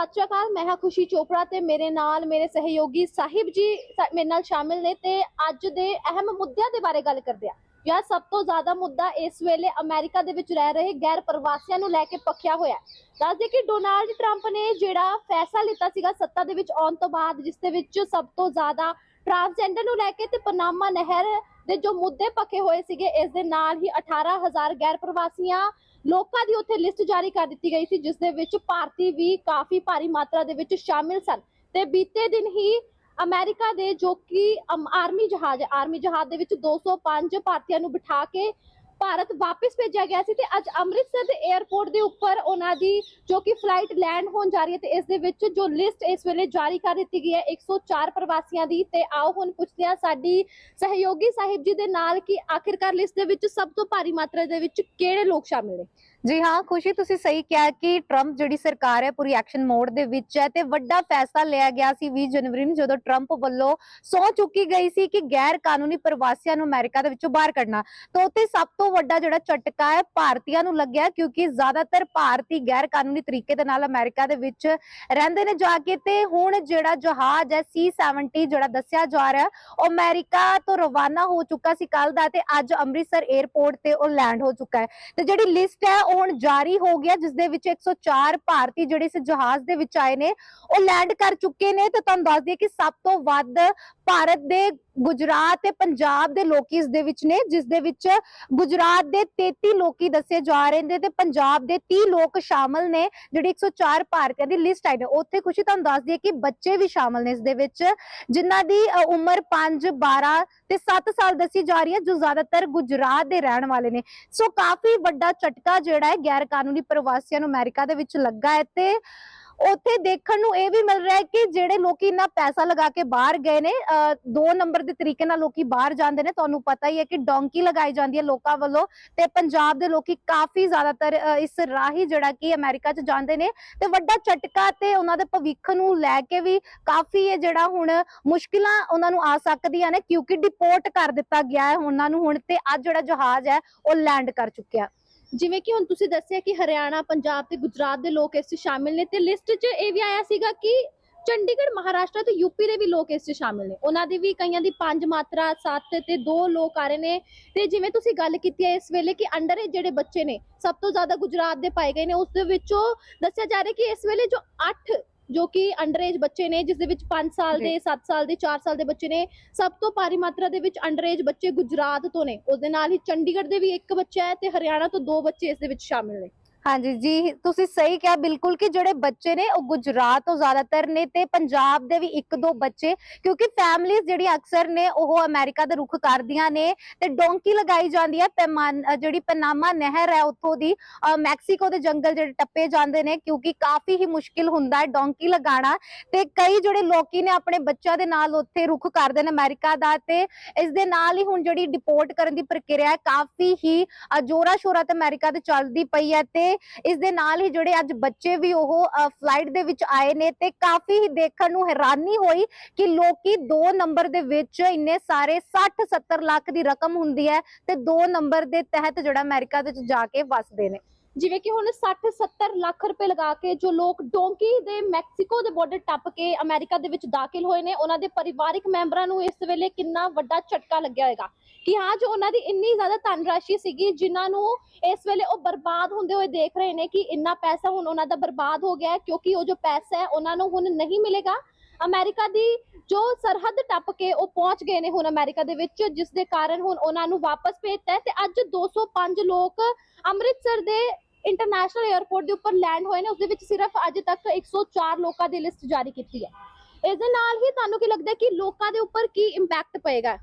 ਸਤਿ ਸ਼੍ਰੀ ਅਕਾਲ, ਮੈਂ ਹਾਂ ਖੁਸ਼ੀ ਚੋਪੜਾ ਤੇ ਮੇਰੇ ਨਾਲ ਮੇਰੇ ਸਹਿਯੋਗੀ ਸਾਹਿਬ ਜੀ ਮੇਰੇ ਨਾਲ ਸ਼ਾਮਿਲ ਨੇ ਤੇ ਅੱਜ ਦੇ ਅਹਿਮ ਮੁੱਦਿਆਂ ਦੇ ਬਾਰੇ ਗੱਲ ਕਰਦੇ ਆ ਯਾਰ ਸਭ ਤੋਂ ਜ਼ਿਆਦਾ ਮੁੱਦਾ ਇਸ ਵੇਲੇ ਅਮਰੀਕਾ ਦੇ ਵਿੱਚ ਰਹਿ ਰਹੇ ਗੈਰ ਪ੍ਰਵਾਸੀਆਂ ਨੂੰ ਲੈ ਕੇ ਪੱਖਿਆ ਹੋਇਆ ਹੈ। ਦੱਸਦੇ ਕਿ ਡੋਨਾਲਡ ਟਰੰਪ ਨੇ ਜਿਹੜਾ ਫੈਸਲਾ ਲਿੱਤਾ ਸੀਗਾ ਸੱਤਾ ਦੇ ਵਿੱਚ ਆਉਣ ਤੋਂ ਬਾਅਦ, ਜਿਸ ਦੇ ਵਿੱਚ ਸਭ ਤੋਂ ਜ਼ਿਆਦਾ ਟ੍ਰਾਂਸਜੈਂਡਰ ਨੂੰ ਲੈ ਕੇ ਤੇ ਪਨਾਮਾ ਨਹਿਰ ਦੇ ਜੋ ਮੁੱਦੇ ਪੱਕੇ ਹੋਏ ਸੀਗੇ, ਇਸ ਦੇ ਨਾਲ ਹੀ 18000 ਗੈਰ ਪ੍ਰਵਾਸੀਆਂ ਲੋਕਾਂ ਦੀ ਉੱਥੇ ਲਿਸਟ ਜਾਰੀ ਕਰ ਦਿੱਤੀ ਗਈ ਸੀ, ਜਿਸ ਦੇ ਵਿੱਚ ਭਾਰਤੀ ਵੀ ਕਾਫੀ ਭਾਰੀ ਮਾਤਰਾ ਦੇ ਵਿੱਚ ਸ਼ਾਮਿਲ ਸਨ। ਤੇ ਬੀਤੇ ਦਿਨ ਹੀ ਅਮਰੀਕਾ ਦੇ ਜੋ ਕਿ ਆਰਮੀ ਜਹਾਜ਼ ਹੈ, ਆਰਮੀ ਜਹਾਜ਼ ਦੇ ਵਿੱਚ 205 ਭਾਰਤੀਆਂ ਨੂੰ ਬਿਠਾ ਕੇ ਭਾਰਤ ਵਾਪਸ ਭੇਜਿਆ ਗਿਆ ਸੀ ਤੇ ਅੱਜ ਅੰਮ੍ਰਿਤਸਰ ਦੇ 에ਅਰਪੋਰਟ ਦੇ ਉੱਪਰ ਉਹਨਾਂ ਦੀ ਜੋ ਕਿ ਫਲਾਈਟ ਲੈਂਡ ਹੋਣ ਜਾ ਰਹੀ ਹੈ ਤੇ ਇਸ ਦੇ ਵਿੱਚ ਜੋ ਲਿਸਟ ਇਸ ਵੇਲੇ ਜਾਰੀ ਕਰ ਦਿੱਤੀ ਗਈ ਹੈ 104 ਪ੍ਰਵਾਸੀਆਂ ਦੀ ਤੇ ਆਓ ਹੁਣ ਪੁੱਛਦੇ ਹਾਂ ਸਾਡੀ ਸਹਿਯੋਗੀ ਸਾਹਿਬ ਜੀ ਦੇ ਨਾਲ ਕਿ ਆਖਿਰਕਾਰ ਲਿਸਟ ਦੇ ਵਿੱਚ ਸਭ ਤੋਂ ਭਾਰੀ ਮਾਤਰਾ ਦੇ ਵਿੱਚ ਕਿਹੜੇ ਲੋਕ ਸ਼ਾਮਿਲ ਨੇ? ਜੀ ਹਾਂ, ਖੁਸ਼ੀ ਤੁਸੀਂ ਸਹੀ ਕਿਹਾ ਕਿ ਟਰੰਪ ਜਿਹੜੀ ਸਰਕਾਰ ਹੈ, ਪੂਰੀ ਐਕਸ਼ਨ ਮੋਡ ਦੇ ਵਿੱਚ ਹੈ ਤੇ ਵੱਡਾ ਫੈਸਲਾ ਲਿਆ ਗਿਆ ਸੀ 20 ਜਨਵਰੀ ਨੂੰ ਜਦੋਂ ਟਰੰਪ ਵੱਲੋਂ ਸੌ ਚੁੱਕੀ ਗਈ ਸੀ ਕਿ ਗੈਰ ਕਾਨੂੰਨੀ ਪ੍ਰਵਾਸੀਆਂ ਨੂੰ ਅਮਰੀਕਾ ਦੇ ਵਿੱਚੋਂ ਬਾਹਰ ਕੱਢਣਾ। ਤਾਂ ਉੱਥੇ ਸਭ ਤੋਂ ਵੱਡਾ ਜਿਹੜਾ ਝਟਕਾ ਹੈ, ਭਾਰਤੀਆਂ ਨੂੰ ਲੱਗਿਆ ਕਿਉਂਕਿ ਜ਼ਿਆਦਾਤਰ ਭਾਰਤੀ ਗੈਰ ਕਾਨੂੰਨੀ ਤਰੀਕੇ ਦੇ ਨਾਲ ਅਮਰੀਕਾ ਦੇ ਵਿੱਚ ਰਹਿੰਦੇ ਨੇ ਜਾ ਕੇ ਤੇ ਹੁਣ ਜਿਹੜਾ ਜਹਾਜ਼ ਹੈ C70 ਜਿਹੜਾ ਦੱਸਿਆ ਜਾ ਰਿਹਾ, ਉਹ ਅਮਰੀਕਾ ਤੋਂ ਰਵਾਨਾ ਹੋ ਚੁੱਕਾ ਸੀ ਕੱਲ ਦਾ ਤੇ ਅੱਜ ਅੰਮ੍ਰਿਤਸਰ 에ਅਰਪੋਰਟ ਤੇ ਉਹ ਲੈਂਡ ਹੋ ਚੁੱਕਾ ਹੈ। ਤੇ ਜਿਹੜੀ ਲਿਸਟ ਹੈ ਉਹ ਹੁਣ ਜਾਰੀ ਹੋ ਗਿਆ ਜਿਸ ਦੇ ਵਿੱਚ 104 ਭਾਰਤੀ ਜਿਹੜੇ ਇਸ ਜਹਾਜ਼ ਦੇ ਵਿੱਚ ਆਏ ਨੇ, ਉਹ ਲੈਂਡ ਕਰ ਚੁੱਕੇ ਨੇ। ਤੇ ਤੁਹਾਨੂੰ ਦੱਸ ਦਈਏ ਕਿ ਸਭ ਤੋਂ ਵੱਧ ਭਾਰਤ ਦੇ ਗੁਜਰਾਤ ਤੇ ਪੰਜਾਬ ਦੇ ਲੋਕੀ ਇਸ ਦੇ ਵਿੱਚ ਨੇ ਜਿਸ ਦੇ ਵਿੱਚ ਗੁਜਰਾਤ ਦੇ 33 ਲੋਕੀ ਦੱਸੇ ਜਾ ਰਹੇ ਨੇ ਤੇ ਪੰਜਾਬ ਦੇ 30 ਲੋਕ ਸ਼ਾਮਲ ਨੇ, ਜਿਹੜੇ 104 ਭਾਰਤੀਆਂ ਦੀ ਲਿਸਟ ਆਈ ਨੇ। ਉੱਥੇ ਖੁਸ਼ੀ ਤੁਹਾਨੂੰ ਦੱਸ ਦਈਏ ਕਿ ਬੱਚੇ ਵੀ ਸ਼ਾਮਲ ਨੇ ਇਸ ਦੇ ਵਿੱਚ, ਜਿਨ੍ਹਾਂ ਦੀ ਉਮਰ 5 12 ਤੇ 7 ਸਾਲ ਦੱਸੀ ਜਾ ਰਹੀ ਹੈ, ਜੋ ਜ਼ਿਆਦਾਤਰ ਗੁਜਰਾਤ ਦੇ ਰਹਿਣ ਵਾਲੇ ਨੇ। ਸੋ ਕਾਫੀ ਵੱਡਾ ਝਟਕਾ ਜਿਹੜਾ ਹੈ ਗੈਰ ਕਾਨੂੰਨੀ ਪ੍ਰਵਾਸੀਆਂ ਨੂੰ ਅਮਰੀਕਾ ਦੇ ਵਿੱਚ ਲੱਗਾ ਹੈ ਤੇ ਉੱਥੇ ਦੇਖਣ ਨੂੰ ਇਹ ਵੀ ਮਿਲ ਰਿਹਾ ਹੈ ਕਿ ਜਿਹੜੇ ਲੋਕੀ ਇੰਨਾ ਪੈਸਾ ਲਗਾ ਕੇ ਬਾਹਰ ਗਏ ਨੇ ਦੋ ਨੰਬਰ ਦੇ ਤਰੀਕੇ ਨਾਲ ਲੋਕੀ ਬਾਹਰ ਜਾਂਦੇ ਨੇ, ਤੁਹਾਨੂੰ ਪਤਾ ਹੀ ਹੈ ਕਿ ਡੋਂਕੀ ਲਗਾਈ ਜਾਂਦੀ ਹੈ ਲੋਕਾਂ ਵੱਲੋਂ ਤੇ ਪੰਜਾਬ ਦੇ ਲੋਕੀ ਕਾਫੀ ਜ਼ਿਆਦਾਤਰ ਇਸ ਰਾਹੀ ਜਿਹੜਾ ਕਿ ਅਮਰੀਕਾ 'ਚ ਜਾਂਦੇ ਨੇ ਤੇ ਵੱਡਾ ਝਟਕਾ ਤੇ ਉਹਨਾਂ ਦੇ ਭਵਿੱਖ ਨੂੰ ਲੈ ਕੇ ਵੀ ਕਾਫੀ ਇਹ ਜਿਹੜਾ ਹੁਣ ਮੁਸ਼ਕਿਲਾਂ ਉਹਨਾਂ ਨੂੰ ਆ ਸਕਦੀਆਂ ਨੇ ਕਿਉਂਕਿ ਡਿਪੋਰਟ ਕਰ ਦਿੱਤਾ ਗਿਆ ਹੈ ਉਹਨਾਂ ਨੂੰ ਹੁਣ ਤੇ ਅੱਜ ਜਿਹੜਾ ਜਹਾਜ਼ ਹੈ ਉਹ ਲੈਂਡ ਕਰ ਚੁੱਕਿਆ। ਜਿਵੇਂ ਕਿ ਹੁਣ ਤੁਸੀਂ ਦੱਸਿਆ ਕਿ ਹਰਿਆਣਾ, ਪੰਜਾਬ ਤੇ ਗੁਜਰਾਤ ਦੇ ਲੋਕ ਇਸ 'ਚ ਸ਼ਾਮਿਲ ਨੇ ਤੇ ਲਿਸਟ 'ਚ ਇਹ ਵੀ ਆਇਆ ਸੀਗਾ ਕਿ ਚੰਡੀਗੜ੍ਹ, ਮਹਾਰਾਸ਼ਟਰ ਤੇ ਯੂਪੀ ਦੇ ਵੀ ਲੋਕ ਇਸ 'ਚ ਸ਼ਾਮਿਲ ਨੇ। ਉਹਨਾਂ ਦੀ ਵੀ ਕਈਆਂ ਦੀ ਪੰਜ ਮਾਤਰਾ, ਸੱਤ ਤੇ ਦੋ ਲੋਕ ਆ ਰਹੇ ਨੇ। ਤੇ ਜਿਵੇਂ ਤੁਸੀਂ ਗੱਲ ਕੀਤੀ ਹੈ ਇਸ ਵੇਲੇ ਕਿ ਅੰਡਰ ਏਜ ਜਿਹੜੇ ਬੱਚੇ ਨੇ, ਸਭ ਤੋਂ ਜ਼ਿਆਦਾ ਗੁਜਰਾਤ ਦੇ ਪਾਏ ਗਏ ਨੇ, ਉਸ ਦੇ ਵਿੱਚੋਂ ਦੱਸਿਆ ਜਾ ਰਿਹਾ ਕਿ ਇਸ ਵੇਲੇ ਜੋ 8 ਜੋ ਕਿ ਅੰਡਰ ਏਜ ਬੱਚੇ ਨੇ ਜਿਸ ਦੇ ਵਿੱਚ 5 ਸਾਲ ਦੇ 7 ਸਾਲ ਦੇ 4 ਸਾਲ ਦੇ ਬੱਚੇ ਨੇ ਸਭ ਤੋਂ ਭਾਰੀ ਮਾਤਰਾ ਦੇ ਵਿੱਚ ਅੰਡਰ ਏਜ ਬੱਚੇ ਗੁਜਰਾਤ ਤੋਂ ਨੇ। ਉਸ ਦੇ ਨਾਲ ਹੀ ਚੰਡੀਗੜ੍ਹ ਦੇ ਵੀ ਇੱਕ ਬੱਚਾ ਹੈ ਤੇ ਹਰਿਆਣਾ ਤੋਂ ਦੋ ਬੱਚੇ ਇਸ ਦੇ ਵਿੱਚ ਸ਼ਾਮਿਲ ਨੇ। ਹਾਂਜੀ ਜੀ ਤੁਸੀਂ ਸਹੀ ਕਿਹਾ ਬਿਲਕੁਲ ਕਿ ਜਿਹੜੇ ਬੱਚੇ ਨੇ ਉਹ ਗੁਜਰਾਤ ਤੋਂ ਜ਼ਿਆਦਾਤਰ ਨੇ ਤੇ ਪੰਜਾਬ ਦੇ ਵੀ ਇੱਕ ਦੋ ਬੱਚੇ ਕਿਉਂਕਿ ਫੈਮਲੀਆਂ ਜਿਹੜੀਆਂ ਅਕਸਰ ਨੇ ਉਹ ਅਮਰੀਕਾ ਦਾ ਰੁਖ ਕਰਦੀਆਂ ਨੇ ਤੇ ਡੋਂਕੀ ਲਗਾਈ ਜਾਂਦੀ ਹੈ ਪੈਮਾਨ ਜਿਹੜੀ ਪਨਾਮਾ ਨਹਿਰ ਹੈ ਉੱਥੋਂ ਦੀ ਮੈਕਸੀਕੋ ਦੇ ਜੰਗਲ ਜਿਹੜੇ ਟੱਪੇ ਜਾਂਦੇ ਨੇ ਕਿਉਂਕਿ ਕਾਫੀ ਹੀ ਮੁਸ਼ਕਿਲ ਹੁੰਦਾ ਹੈ ਡੋਂਕੀ ਲਗਾਉਣਾ ਤੇ ਕਈ ਜਿਹੜੇ ਲੋਕੀ ਨੇ ਆਪਣੇ ਬੱਚਿਆਂ ਦੇ ਨਾਲ ਉੱਥੇ ਰੁਖ ਕਰਦੇ ਨੇ ਅਮਰੀਕਾ ਦਾ ਤੇ ਇਸ ਦੇ ਨਾਲ ਹੀ ਹੁਣ ਜਿਹੜੀ ਡਿਪੋਰਟ ਕਰਨ ਦੀ ਪ੍ਰਕਿਰਿਆ ਕਾਫੀ ਹੀ ਅ, ਜ਼ੋਰਾਂ ਸ਼ੋਰਾਂ ਤੇ ਅਮਰੀਕਾ ਤੇ ਚੱਲਦੀ ਪਈ ਹੈ ਤੇ ਇਸ ਦੇ ਨਾਲ ਹੀ ਜਿਹੜੇ ਅੱਜ ਬੱਚੇ ਵੀ ਉਹ ਫਲਾਈਟ ਦੇ ਵਿੱਚ ਆਏ ਨੇ ਤੇ ਕਾਫੀ ਹੀ ਦੇਖਣ ਨੂੰ ਹੈਰਾਨੀ ਹੋਈ ਕਿ ਲੋਕੀ 2 ਨੰਬਰ ਦੇ ਵਿੱਚ ਇੰਨੇ ਸਾਰੇ 60 70 ਲੱਖ ਦੀ ਰਕਮ ਹੁੰਦੀ ਹੈ ਤੇ 2 ਨੰਬਰ ਦੇ ਤਹਿਤ ਜਿਹੜਾ ਅਮਰੀਕਾ ਦੇ ਵਿੱਚ ਜਾ ਕੇ ਵਸਦੇ ਨੇ। ਜਿਵੇਂ ਕਿ ਹੁਣ 60 70 ਲੱਖ ਰੁਪਏ ਲਗਾ ਕੇ ਜੋ ਲੋਕ ਡੋਂਕੀ ਦੇ ਮੈਕਸੀਕੋ ਦੇ ਬਾਰਡਰ ਟੱਪ ਕੇ ਅਮਰੀਕਾ ਦੇ ਵਿੱਚ ਦਾਖਲ ਹੋਏ ਨੇ, ਉਹਨਾਂ ਦੇ ਪਰਿਵਾਰਕ ਮੈਂਬਰਾਂ ਨੂੰ ਇਸ ਵੇਲੇ ਕਿੰਨਾ ਵੱਡਾ ਝਟਕਾ ਲੱਗਿਆ ਹੋਵੇਗਾ ਕਿ ਹਾਂ, ਜੋ ਉਹਨਾਂ ਦੀ ਇੰਨੀ ਜ਼ਿਆਦਾ ਧਨ ਰਾਸ਼ੀ ਸੀਗੀ, ਜਿਨ੍ਹਾਂ ਨੂੰ ਇਸ ਵੇਲੇ ਉਹ ਬਰਬਾਦ ਹੁੰਦੇ ਹੋਏ ਦੇਖ ਰਹੇ ਨੇ ਕਿ ਇੰਨਾ ਪੈਸਾ ਹੁਣ ਉਹਨਾਂ ਦਾ ਬਰਬਾਦ ਹੋ ਗਿਆ ਕਿਉਂਕਿ ਉਹ ਜੋ ਪੈਸਾ ਹੈ, ਉਹਨਾਂ ਨੂੰ ਹੁਣ ਨਹੀਂ ਮਿਲੇਗਾ। ਅਮਰੀਕਾ ਦੀ ਜੋ ਸਰਹੱਦ ਟੱਪ ਕੇ ਉਹ ਪਹੁੰਚ ਗਏ ਨੇ ਹੁਣ ਅਮਰੀਕਾ ਦੇ ਵਿੱਚ, ਜਿਸ ਦੇ ਕਾਰਨ ਹੁਣ ਉਹਨਾਂ ਨੂੰ ਵਾਪਸ ਭੇਜਤਾ ਹੈ ਤੇ ਅੱਜ 205 ਲੋਕ ਅੰਮ੍ਰਿਤਸਰ ਦੇ ਇੰਟਰਨੈਸ਼ਨਲ 에ਅਰਪੋਰਟ ਦੇ ਉੱਪਰ ਲੈਂਡ ਹੋਏ ਨੇ। ਉਸ ਦੇ ਵਿੱਚ ਸਿਰਫ ਅੱਜ ਤੱਕ 104 ਲੋਕਾਂ ਦੀ ਲਿਸਟ ਜਾਰੀ ਕੀਤੀ ਹੈ। ਇਸ ਦੇ ਨਾਲ ਹੀ ਤੁਹਾਨੂੰ ਕੀ ਲੱਗਦਾ ਕਿ ਲੋਕਾਂ ਦੇ ਉੱਪਰ ਕੀ ਇੰਪੈਕਟ ਪਏਗਾ?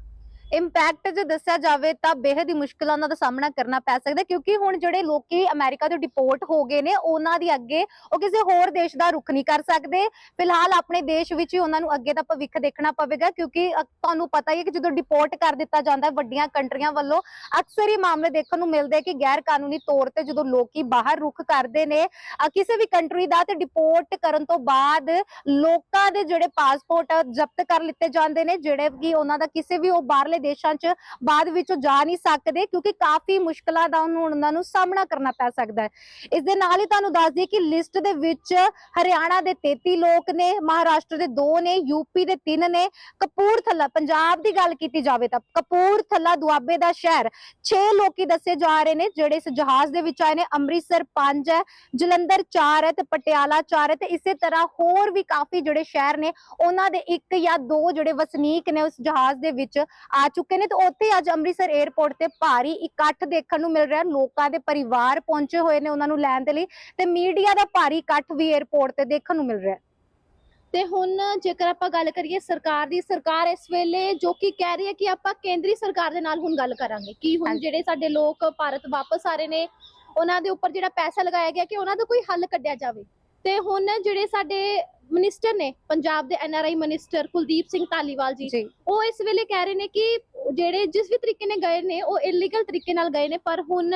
ਇੰਪੈਕਟ ਜੇ ਦੱਸਿਆ ਜਾਵੇ ਤਾਂ ਬੇਹਦ ਹੀ ਮੁਸ਼ਕਲਾਂ ਦਾ ਸਾਹਮਣਾ ਕਰਨਾ ਪੈ ਸਕਦਾ ਕਿਉਂਕਿ ਹੁਣ ਜਿਹੜੇ ਲੋਕੀ ਅਮਰੀਕਾ ਤੋਂ ਡਿਪੋਰਟ ਹੋ ਗਏ ਨੇ, ਉਹਨਾਂ ਦੀ ਅੱਗੇ ਉਹ ਕਿਸੇ ਹੋਰ ਦੇਸ਼ ਦਾ ਰੁਖ ਨਹੀਂ ਕਰ ਸਕਦੇ। ਫਿਲਹਾਲ ਆਪਣੇ ਦੇਸ਼ ਵਿੱਚ ਹੀ ਉਹਨਾਂ ਨੂੰ ਅੱਗੇ ਦਾ ਭਵਿੱਖ ਦੇਖਣਾ ਪਵੇਗਾ, ਕਿਉਂਕਿ ਤੁਹਾਨੂੰ ਪਤਾ ਹੀ ਹੈ ਕਿ ਜਦੋਂ ਡਿਪੋਰਟ ਕਰ ਦਿੱਤਾ ਜਾਂਦਾ ਹੈ ਵੱਡੀਆਂ ਕੰਟਰੀਆਂ ਵੱਲੋਂ, ਅਕਸਰ ਹੀ ਮਾਮਲੇ ਦੇਖਣ ਨੂੰ ਮਿਲਦੇ ਕਿ ਗੈਰ ਕਾਨੂੰਨੀ ਤੌਰ ਤੇ ਜਦੋਂ ਲੋਕੀ ਬਾਹਰ ਰੁਖ ਕਰਦੇ ਨੇ ਕਿਸੇ ਵੀ ਕੰਟਰੀ ਦਾ ਤੇ ਡਿਪੋਰਟ ਕਰਨ ਤੋਂ ਬਾਅਦ ਲੋਕਾਂ ਦੇ ਜਿਹੜੇ ਪਾਸਪੋਰਟ ਜ਼ਬਤ ਕਰ ਲਿੱਤੇ ਜਾਂਦੇ ਨੇ, ਜਿਹੜੇ ਕਿ ਉਹਨਾਂ ਦਾ ਕਿਸੇ ਵੀ ਉਹ ਬਾਹਰਲੇ ਵਾਲੇ ਦੇਸ਼ਾਂ 'ਚ ਬਾਅਦ ਵਿੱਚ ਜਾ ਨਹੀਂ ਸਕਦੇ ਕਿਉਂਕਿ ਕਾਫੀ ਮੁਸ਼ਕਲਾਂ ਦਾ ਉਹਨਾਂ ਨੂੰ ਸਾਹਮਣਾ ਕਰਨਾ ਪੈ ਸਕਦਾ ਹੈ। ਇਸ ਦੇ ਨਾਲ ਹੀ ਤੁਹਾਨੂੰ ਦੱਸ ਦਈਏ ਕਿ ਲਿਸਟ ਦੇ ਵਿੱਚ ਹਰਿਆਣਾ ਦੇ 33 ਲੋਕ ਨੇ, ਮਹਾਰਾਸ਼ਟਰ ਦੇ 2 ਨੇ ਯੂਪੀ ਦੇ 3 ਨੇ, ਕਪੂਰਥਲਾ, ਪੰਜਾਬ ਦੀ ਗੱਲ ਕੀਤੀ ਜਾਵੇ ਤਾਂ ਕਪੂਰਥਲਾ ਦੁਆਬੇ ਦਾ ਸ਼ਹਿਰ 6 ਲੋਕੀ ਦੱਸੇ ਜਾ ਰਹੇ ਨੇ, ਜਿਹੜੇ ਇਸ ਜਹਾਜ਼ ਦੇ ਵਿੱਚ ਆਏ ਨੇ, ਅੰਮ੍ਰਿਤਸਰ 5 ਹੈ, ਜਲੰਧਰ 4 ਹੈ ਤੇ ਪਟਿਆਲਾ 4 ਹੈ ਤੇ ਇਸੇ ਤਰ੍ਹਾਂ ਹੋਰ ਵੀ ਕਾਫੀ ਜਿਹੜੇ ਸ਼ਹਿਰ ਨੇ, ਉਹਨਾਂ ਦੇ ਇੱਕ ਜਾਂ ਦੋ ਜਿਹੜੇ ਵਸਨੀਕ ਨੇ ਉਸ ਜਹਾਜ਼ ਦੇ ਵਿੱਚ ਆ ਚੁੱਕੇ ਨੇ ਤੇ ਉੱਥੇ ਅੱਜ ਅੰਮ੍ਰਿਤਸਰ 에ਅਰਪੋਰਟ ਤੇ ਭਾਰੀ ਇਕੱਠ ਦੇਖਣ ਨੂੰ ਮਿਲ ਰਿਹਾ ਲੋਕਾਂ ਦੇ ਪਰਿਵਾਰ ਪਹੁੰਚੇ ਹੋਏ ਨੇ ਉਹਨਾਂ ਨੂੰ ਲੈਣ ਦੇ ਲਈ ਤੇ ਮੀਡੀਆ ਦਾ ਭਾਰੀ ਇਕੱਠ ਵੀ 에ਅਰਪੋਰਟ ਤੇ ਦੇਖਣ ਨੂੰ ਮਿਲ ਰਿਹਾ। ਤੇ ਹੁਣ ਜੇਕਰ ਆਪਾਂ ਗੱਲ ਕਰੀਏ ਸਰਕਾਰ ਦੀ ਸਰਕਾਰ ਇਸ ਵੇਲੇ ਜੋ ਕਿ ਕਹਿ ਰਹੀ ਹੈ ਕਿ ਆਪਾਂ ਕੇਂਦਰੀ ਸਰਕਾਰ ਦੇ ਨਾਲ ਹੁਣ ਗੱਲ ਕਰਾਂਗੇ ਕਿ ਹੁਣ। ਜਿਹੜੇ ਸਾਡੇ ਲੋਕ ਭਾਰਤ ਵਾਪਸ ਆ ਰਹੇ ਨੇ ਉਹਨਾਂ ਦੇ ਉੱਪਰ ਜਿਹੜਾ ਪੈਸਾ ਲਗਾਇਆ ਗਿਆ ਕਿ ਉਹਨਾਂ ਦਾ ਕੋਈ ਹੱਲ ਕੱਢਿਆ ਜਾਵੇ ਤੇ ਹੁਣ ਜਿਹੜੇ ਸਾਡੇ ਮਿਨਿਸਟਰ ਨੇ ਪੰਜਾਬ ਦੇ ਐਨਆਰਆਈ ਮਿਨਿਸਟਰ ਕੁਲਦੀਪ ਸਿੰਘ ਧਾਲੀਵਾਲ ਜੀ। ਜੀ। ਉਹ ਇਸ ਵੇਲੇ ਕਹਿ ਰਹੇ ਨੇ ਕਿ ਜਿਹੜੇ ਜਿਸ ਵੀ ਤਰੀਕੇ ਨੇ ਗਏ ਨੇ ਉਹ ਇਲੀਗਲ ਤਰੀਕੇ ਨਾਲ ਗਏ ਨੇ ਪਰ ਹੁਣ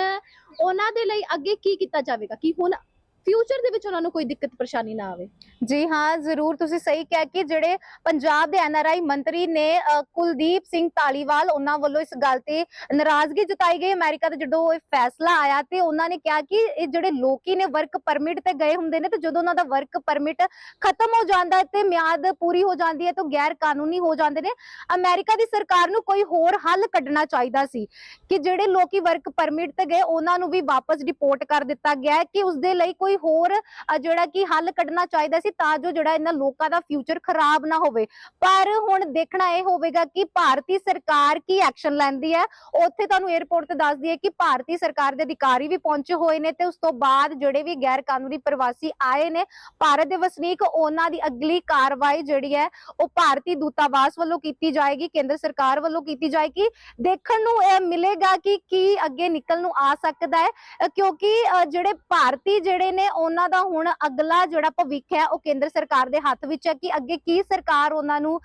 ਉਹਨਾਂ ਦੇ ਲਈ ਅੱਗੇ ਕੀ ਕੀਤਾ ਜਾਵੇਗਾ? ਕਿ ਹੁਣ ਫਿਊਚਰ ਦੇ ਵਿੱਚ ਉਹਨਾਂ ਨੂੰ ਕੋਈ ਦਿੱਕਤ ਪਰੇਸ਼ਾਨੀ ਨਾ ਆਵੇ। ਜੀ ਹਾਂ, ਜ਼ਰੂਰ ਤੁਸੀਂ ਸਹੀ ਕਿਹਾ ਕਿ ਜਿਹੜੇ ਪੰਜਾਬ ਦੇ ਐਨਆਰਆਈ ਮੰਤਰੀ ਨੇ ਕੁਲਦੀਪ ਸਿੰਘ ਧਾਲੀਵਾਲ, ਉਹਨਾਂ ਵੱਲੋਂ ਇਸ ਗੱਲ ਤੇ ਨਾਰਾਜ਼ਗੀ ਜਤਾਈ ਗਈ। ਅਮਰੀਕਾ ਦਾ ਜਦੋਂ ਇਹ ਫੈਸਲਾ ਆਇਆ ਤੇ ਉਹਨਾਂ ਨੇ ਕਿਹਾ ਕਿ ਇਹ ਜਿਹੜੇ ਲੋਕੀ ਨੇ ਵਰਕ ਪਰਮਿਟ ਤੇ ਗਏ ਹੁੰਦੇ ਨੇ, ਤੇ ਜਦੋਂ ਉਹਨਾਂ ਦਾ ਵਰਕ ਪਰਮਿਟ ਖਤਮ ਹੋ ਜਾਂਦਾ ਹੈ ਤੇ ਮਿਆਦ ਪੂਰੀ ਹੋ ਜਾਂਦੀ ਹੈ ਤਾਂ ਗੈਰ ਕਾਨੂੰਨੀ ਹੋ ਜਾਂਦੇ ਨੇ, ਅਮਰੀਕਾ ਦੀ ਸਰਕਾਰ ਨੂੰ ਕੋਈ ਹੋਰ ਹੱਲ ਕੱਢਣਾ ਚਾਹੀਦਾ ਸੀ ਕਿ ਜਿਹੜੇ ਲੋਕੀ ਵਰਕ ਪਰਮਿਟ ਤੇ ਗਏ, ਉਹਨਾਂ ਨੂੰ ਵੀ ਵਾਪਸ ਡਿਪੋਰਟ ਕਰ ਦਿੱਤਾ ਗਿਆ ਹੈ ਕਿ ਉਸ ਦੇ ਲਈ ਕੋਈ ਹੋਰ ਜਿਹੜਾ ਕਿ ਹੱਲ ਕੱਢਣਾ ਚਾਹੀਦਾ ਸੀ ਤਾਂ ਜੋ ਜਿਹੜਾ ਇਹਨਾਂ ਲੋਕਾਂ ਦਾ ਫਿਊਚਰ ਖਰਾਬ ਨਾ ਹੋਵੇ। ਪਰ ਹੁਣ ਦੇਖਣਾ ਇਹ ਹੋਵੇਗਾ ਕਿ ਭਾਰਤੀ ਸਰਕਾਰ ਕੀ ਐਕਸ਼ਨ ਲੈਂਦੀ ਹੈ। ਉੱਥੇ ਤੁਹਾਨੂੰ 에ਅਰਪੋਰਟ ਤੇ ਦੱਸਦੀ ਹੈ ਕਿ ਭਾਰਤੀ ਸਰਕਾਰ ਦੇ ਅਧਿਕਾਰੀ ਵੀ ਪਹੁੰਚੇ ਹੋਏ ਨੇ ਤੇ ਉਸ ਤੋਂ ਬਾਅਦ ਜਿਹੜੇ ਵੀ ਗੈਰ ਕਾਨੂੰਨੀ ਪ੍ਰਵਾਸੀ ਆਏ ਨੇ ਭਾਰਤ ਦੇ ਵਸਨੀਕ ਉਹਨਾਂ ਦੀ ਅਗਲੀ ਕਾਰਵਾਈ ਜਿਹੜੀ ਹੈ ਉਹ ਭਾਰਤੀ ਦੂਤਾਵਾਸ ਵੱਲੋਂ ਕੀਤੀ ਜਾਏਗੀ ਕੇਂਦਰ ਸਰਕਾਰ ਵੱਲੋਂ ਕੀਤੀ ਜਾਏਗੀ। ਦੇਖਣ ਨੂੰ ਇਹ ਮਿਲੇਗਾ ਕਿ ਕੀ ਅੱਗੇ ਨਿਕਲ ਨੂੰ ਆ ਸਕਦਾ ਹੈ ਕਿਉਂਕਿ ਅ, ਜਿਹੜੇ ਭਾਰਤੀ ਜਿਹੜੇ ਨੇ ਉਹਨਾਂ ਦਾ ਹੁਣ ਅਗਲਾ ਜਿਹੜਾ ਭਵਿੱਖ ਹੈ ਉਹ ਕੇਂਦਰ ਸਰਕਾਰ ਦੇ ਹੱਥ ਵਿੱਚ ਹੈ ਕਿ ਅੱਗੇ ਕੀ ਸਰਕਾਰ ਉਹਨਾਂ ਨੂੰ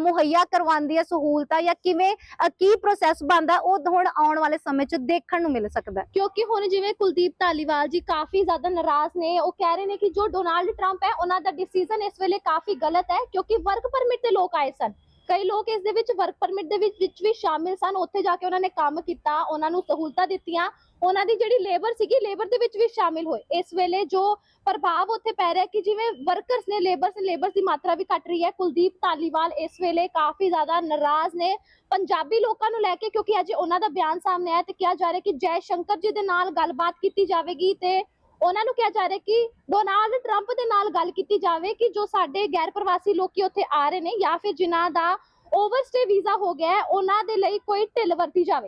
ਮੁਹੱਈਆ ਕਰਵਾਉਂਦੀ ਹੈ ਸਹੂਲਤਾਂ ਜਾਂ ਕਿਵੇਂ ਕੀ ਪ੍ਰੋਸੈਸ ਬਣਦਾ ਉਹ ਹੁਣ ਆਉਣ ਵਾਲੇ ਸਮੇਂ 'ਚ ਦੇਖਣ ਨੂੰ ਮਿਲ ਸਕਦਾ ਕਿਉਂਕਿ ਹੁਣ ਜਿਵੇਂ ਕੁਲਦੀਪ ਧਾਲੀਵਾਲ ਜੀ ਕਾਫੀ ਜ਼ਿਆਦਾ ਨਾਰਾਜ਼ ਨੇ, ਉਹ ਕਹਿ ਰਹੇ ਨੇ ਕਿ ਜੋ ਡੋਨਾਲਡ ਟਰੰਪ ਹੈ, ਉਹਨਾਂ ਦਾ ਡਿਸੀਜਨ ਇਸ ਵੇਲੇ ਕਾਫੀ ਗਲਤ ਹੈ ਕਿਉਂਕਿ ਵਰਕ ਪਰਮਿਟ ਤੇ ਲੋਕ ਆਏ ਸਨ। ਕਈ ਲੋਕ ਇਸ ਦੇ ਵਿੱਚ ਵਰਕ ਪਰਮਿਟ ਦੇ ਵਿੱਚ ਵਿੱਚ ਵੀ ਸ਼ਾਮਿਲ ਸਨ। ਉੱਥੇ ਜਾ ਕੇ ਉਹਨਾਂ ਨੇ ਕੰਮ ਕੀਤਾ, ਉਹਨਾਂ ਨੂੰ ਸਹੂਲਤਾਂ ਦਿੱਤੀਆਂ। ਉਹਨਾਂ ਦੀ ਜਿਹੜੀ ਲੇਬਰ ਸੀਗੀ ਲੇਬਰ ਦੇ ਵਿੱਚ ਵੀ ਸ਼ਾਮਿਲ ਹੋਏ। ਇਸ ਵੇਲੇ ਜੋ ਪ੍ਰਭਾਵ ਉੱਥੇ ਪੈ ਰਿਹਾ ਕਿ ਜਿਵੇਂ ਵਰਕਰਸ ਨੇ ਲੇਬਰਸ ਨੇ ਲੇਬਰਸ ਦੀ ਮਾਤਰਾ ਵੀ ਘਟ ਰਹੀ ਹੈ। ਕੁਲਦੀਪ ਧਾਲੀਵਾਲ ਇਸ ਵੇਲੇ ਕਾਫੀ ਜ਼ਿਆਦਾ ਨਾਰਾਜ਼ ਨੇ। ਪੰਜਾਬੀ ਲੋਕਾਂ ਨੂੰ ਲੈ ਕੇ, ਕਿਉਂਕਿ ਅੱਜ ਉਹਨਾਂ ਦਾ ਬਿਆਨ ਸਾਹਮਣੇ ਆਇਆ ਤੇ ਕਿਹਾ ਜਾ ਰਿਹਾ ਕਿ ਜੈ ਸ਼ੰਕਰ ਜੀ ਦੇ ਨਾਲ ਗੱਲਬਾਤ ਕੀਤੀ ਜਾਵੇਗੀ ਤੇ ਉਹਨਾਂ ਨੂੰ ਕਿਹਾ ਜਾ ਰਿਹਾ ਕਿ ਡੋਨਾਲਡ ਟਰੰਪ ਦੇ ਨਾਲ ਗੱਲ ਕੀਤੀ ਜਾਵੇ ਕਿ ਜੋ ਸਾਡੇ ਗੈਰ ਪ੍ਰਵਾਸੀ ਲੋਕੀ ਉੱਥੇ ਆ ਰਹੇ ਨੇ ਜਾਂ ਫਿਰ ਜਿਨ੍ਹਾਂ ਦਾ ਓਵਰਸਟੇ ਵੀਜ਼ਾ ਹੋ ਗਿਆ ਹੈ, ਉਹਨਾਂ ਦੇ ਲਈ ਕੋਈ ਢਿੱਲ ਵਰਤੀ ਜਾਵੇ।